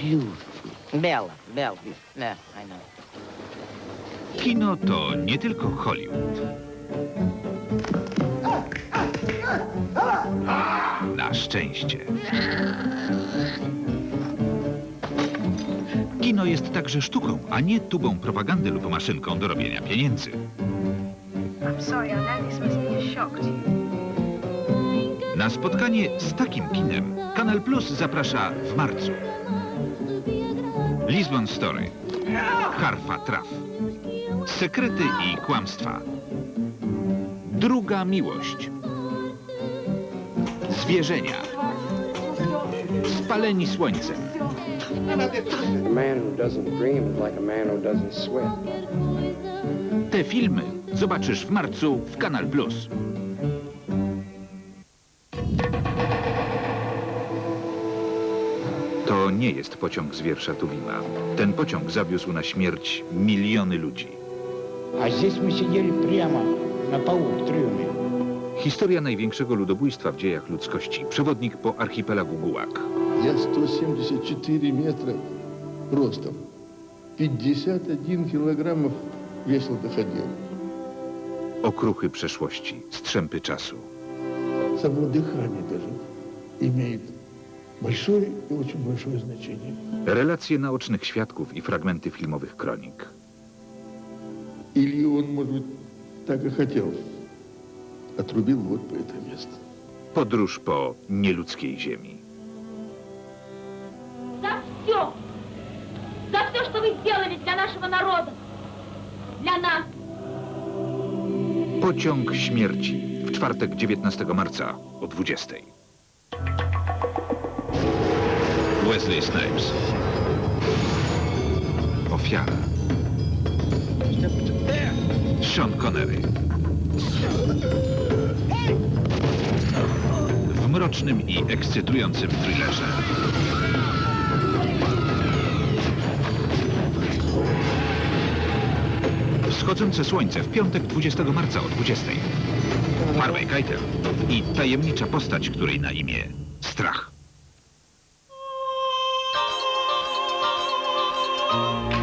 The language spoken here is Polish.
beautiful. Bella, Bella. Yeah, I know. Kino to nie tylko Hollywood. Na szczęście. Kino jest także sztuką, a nie tubą propagandy lub maszynką do robienia pieniędzy. I'm sorry, I know this must be a shock to you. Na spotkanie z takim kinem Kanal Plus zaprasza w marcu. Lisbon Story. Harfa Traf. Sekrety i kłamstwa. Druga miłość. Zwierzenia. Spaleni słońcem. A man who doesn't dream is like a man who doesn't sweat. Te filmy zobaczysz w marcu w Kanal Plus. To nie jest pociąg z wiersza Tuwima. Ten pociąg zawiózł na śmierć miliony ludzi. А здесь мы сидели прямо на полу в трюме. Historia największego ludobójstwa w dziejach ludzkości. Przewodnik po archipelagu Gułak. Я 174 метра ростом. 51 килограммов весил доходил. Okruchy przeszłości, strzępy czasu. Само дыхание даже имеет большое и очень большое значение. Relacje naocznych świadków i fragmenty filmowych kronik. Или он, может быть, так и хотел. Отрубил вот по это место. Podróż po nieludzkiej ziemi. За все! За все, что вы сделали для нашего народа! Для нас! Pociąg śmierci w czwartek 19 marca o 20. Wesley Snipes. Ofiara. Sean Connery. W mrocznym i ekscytującym thrillerze. Wschodzące słońce w piątek 20 marca o 20. Harvey Keitel i tajemnicza postać, której na imię Strach. Oh.